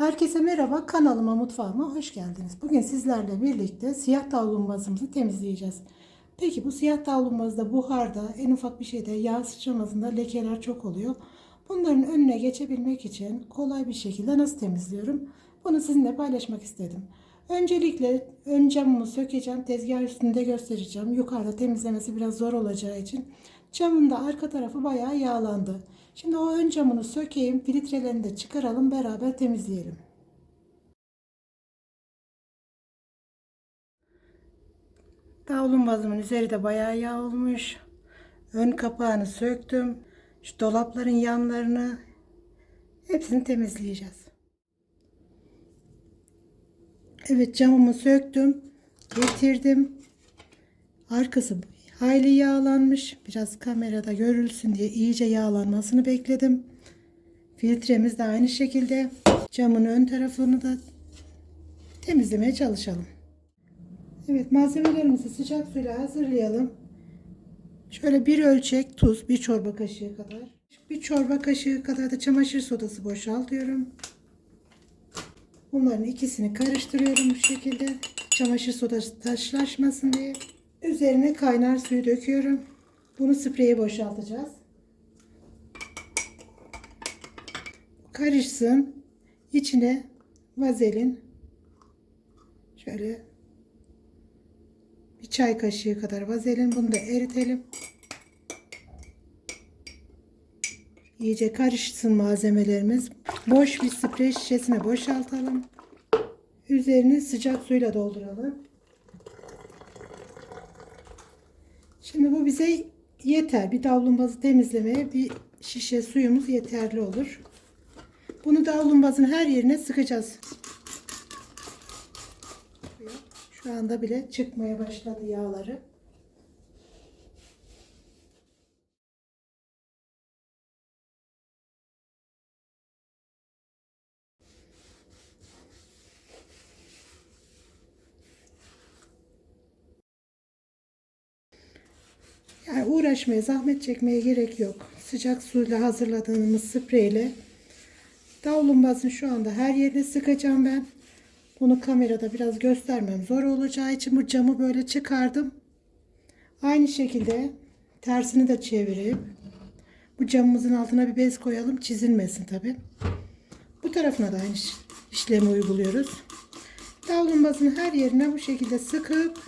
Herkese merhaba, kanalıma mutfağıma hoş geldiniz. Bugün sizlerle birlikte siyah davlumbazımızı temizleyeceğiz. Peki bu siyah davlumbazda buharda en ufak bir şeyde yağ sıçramasında lekeler çok oluyor. Bunların önüne geçebilmek için kolay bir şekilde nasıl temizliyorum? Bunu sizinle paylaşmak istedim. Öncelikle ön camımı sökeceğim. Tezgah üstünde göstereceğim. Yukarıda temizlemesi biraz zor olacağı için. Camın da arka tarafı bayağı yağlandı. Şimdi o ön camını sökeyim. Filtrelerini de çıkaralım. Beraber temizleyelim. Davlumbazımın üzeri de bayağı yağ olmuş. Ön kapağını söktüm. Şu dolapların yanlarını hepsini temizleyeceğiz. Evet camımı söktüm. Getirdim. Arkası hayli yağlanmış. Biraz kamerada görülsün diye iyice yağlanmasını bekledim. Filtremiz de aynı şekilde. Camın ön tarafını da temizlemeye çalışalım. Evet malzemelerimizi sıcak suyla hazırlayalım. Şöyle bir ölçek tuz, bir çorba kaşığı kadar. Bir çorba kaşığı kadar da çamaşır sodası boşaltıyorum. Bunların ikisini karıştırıyorum bu şekilde. Çamaşır sodası taşlaşmasın diye. Üzerine kaynar suyu döküyorum. Bunu spreye boşaltacağız. Karışsın. İçine vazelin şöyle bir çay kaşığı kadar vazelin. Bunu da eritelim. İyice karışsın malzemelerimiz. Boş bir sprey şişesine boşaltalım. Üzerini sıcak suyla dolduralım. Şimdi bu bize yeter. Bir davlumbazı temizlemeye bir şişe suyumuz yeterli olur. Bunu davlumbazın her yerine sıkacağız. Şu anda bile çıkmaya başladı yağları. Yani uğraşmaya, zahmet çekmeye gerek yok. Sıcak suyla hazırladığımız spreyle davlumbazın şu anda her yerine sıkacağım ben. Bunu kamerada biraz göstermem zor olacağı için bu camı böyle çıkardım. Aynı şekilde tersini de çevirip bu camımızın altına bir bez koyalım çizilmesin tabi. Bu tarafına da aynı işlemi uyguluyoruz. Davlumbazın her yerine bu şekilde sıkıp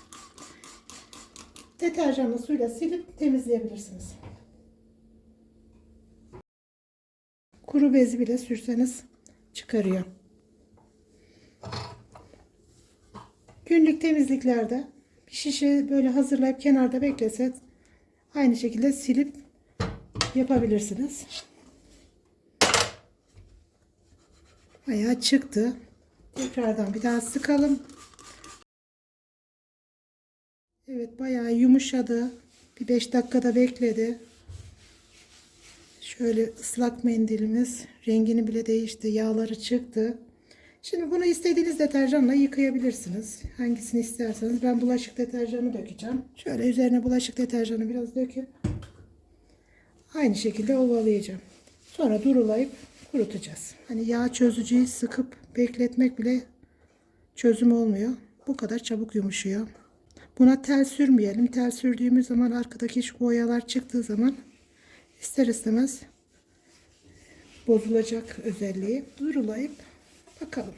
deterjanlı suyla silip temizleyebilirsiniz. Kuru bezi bile sürseniz çıkarıyor. Günlük temizliklerde bir şişe böyle hazırlayıp kenarda beklese aynı şekilde silip yapabilirsiniz. Bayağı çıktı. Tekrardan bir daha sıkalım. Evet bayağı yumuşadı. Bir 5 dakikada bekledi. Şöyle ıslak mendilimiz rengini bile değişti. Yağları çıktı. Şimdi bunu istediğiniz deterjanla yıkayabilirsiniz. Hangisini isterseniz. Ben bulaşık deterjanı dökeceğim. Şöyle üzerine bulaşık deterjanı biraz döküp aynı şekilde ovalayacağım. Sonra durulayıp kurutacağız. Hani yağ çözücüyü sıkıp bekletmek bile çözüm olmuyor. Bu kadar çabuk yumuşuyor. Buna tel sürmeyelim. Tel sürdüğümüz zaman arkadaki şu boyalar çıktığı zaman ister istemez bozulacak özelliği. Durulayıp bakalım.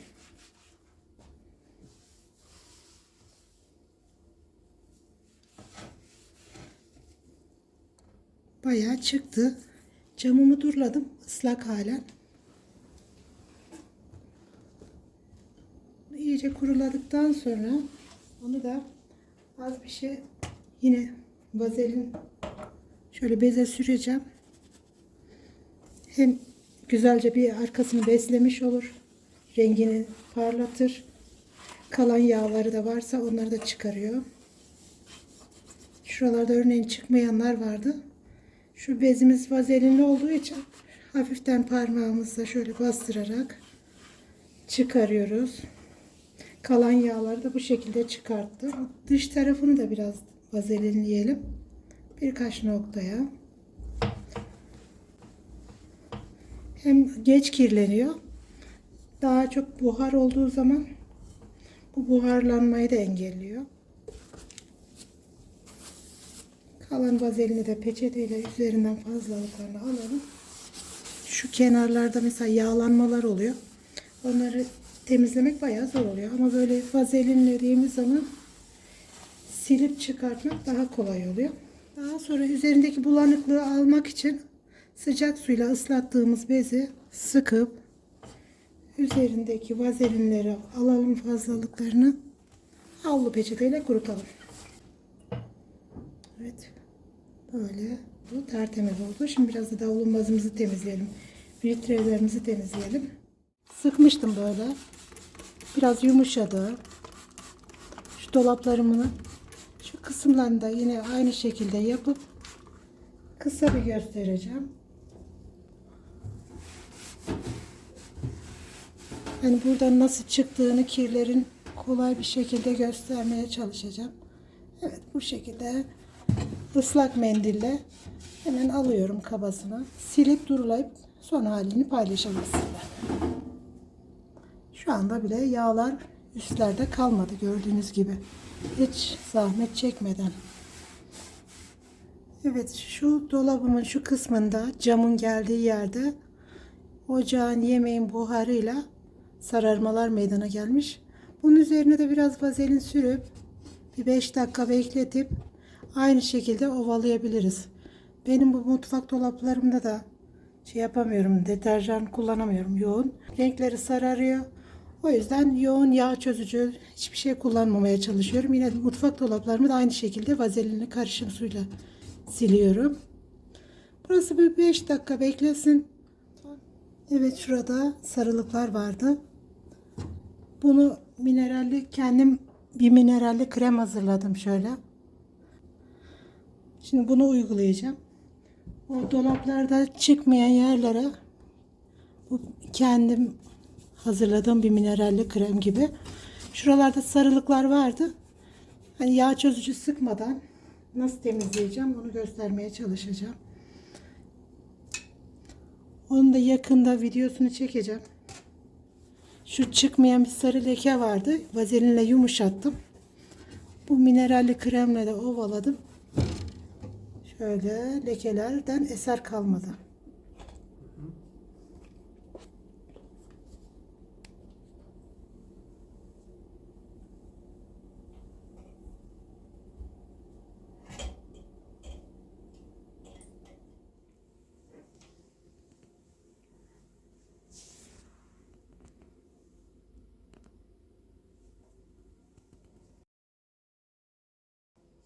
Bayağı çıktı. Camımı durladım. ıslak halen. İyice kuruladıktan sonra onu da az bir şey yine vazelin şöyle beze süreceğim. Hem güzelce bir arkasını beslemiş olur. Rengini parlatır. Kalan yağları da varsa onları da çıkarıyor. Şuralarda örneğin çıkmayanlar vardı. Şu bezimiz vazelinli olduğu için hafiften parmağımızla şöyle bastırarak çıkarıyoruz. Kalan yağları da bu şekilde çıkarttı. Dış tarafını da biraz vazelinleyelim. Birkaç noktaya. Hem geç kirleniyor. daha çok buhar olduğu zaman bu buharlanmayı da engelliyor. Kalan vazelini de peçeteyle üzerinden fazlalıklarını alalım. Şu kenarlarda mesela yağlanmalar oluyor. Onları temizlemek bayağı zor oluyor. Ama böyle vazelinlediğimiz zaman silip çıkartmak daha kolay oluyor. Daha sonra üzerindeki bulanıklığı almak için sıcak suyla ıslattığımız bezi sıkıp üzerindeki vazelinleri alalım fazlalıklarını havlu peçeteyle kurutalım. Evet. Böyle bu tertemiz oldu. Şimdi biraz da davlumbazımızı temizleyelim. Filtrelerimizi temizleyelim. Sıkmıştım böyle. Biraz yumuşadı. Şu dolaplarımın şu kısımlarını da yine aynı şekilde yapıp kısa bir göstereceğim. Yani buradan nasıl çıktığını kirlerin kolay bir şekilde göstermeye çalışacağım. Evet bu şekilde ıslak mendille hemen alıyorum kabasına. Silip durulayıp son halini paylaşalım sizinle. Şu anda bile yağlar üstlerde kalmadı gördüğünüz gibi. Hiç zahmet çekmeden. Evet şu dolabımın şu kısmında camın geldiği yerde ocağın yemeğin buharıyla sararmalar meydana gelmiş. Bunun üzerine de biraz vazelin sürüp bir 5 dakika bekletip aynı şekilde ovalayabiliriz. Benim bu mutfak dolaplarımda da şey yapamıyorum, deterjan kullanamıyorum yoğun. Renkleri sararıyor. O yüzden yoğun yağ çözücü hiçbir şey kullanmamaya çalışıyorum. Yine mutfak dolaplarımı da aynı şekilde vazelinli karışım suyla siliyorum. Burası bir 5 dakika beklesin. Evet şurada sarılıklar vardı. Bunu mineralli kendim bir mineralli krem hazırladım şöyle. Şimdi bunu uygulayacağım. O dolaplarda çıkmayan yerlere bu kendim hazırladığım bir mineralli krem gibi. Şuralarda sarılıklar vardı. Hani yağ çözücü sıkmadan nasıl temizleyeceğim onu göstermeye çalışacağım. Onu da yakında videosunu çekeceğim. Şu çıkmayan bir sarı leke vardı. Vazelinle yumuşattım. Bu mineralli kremle de ovaladım. Şöyle lekelerden eser kalmadı.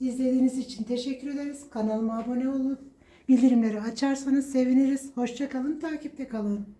İzlediğiniz için teşekkür ederiz. Kanalıma abone olup bildirimleri açarsanız seviniriz. Hoşçakalın, takipte kalın.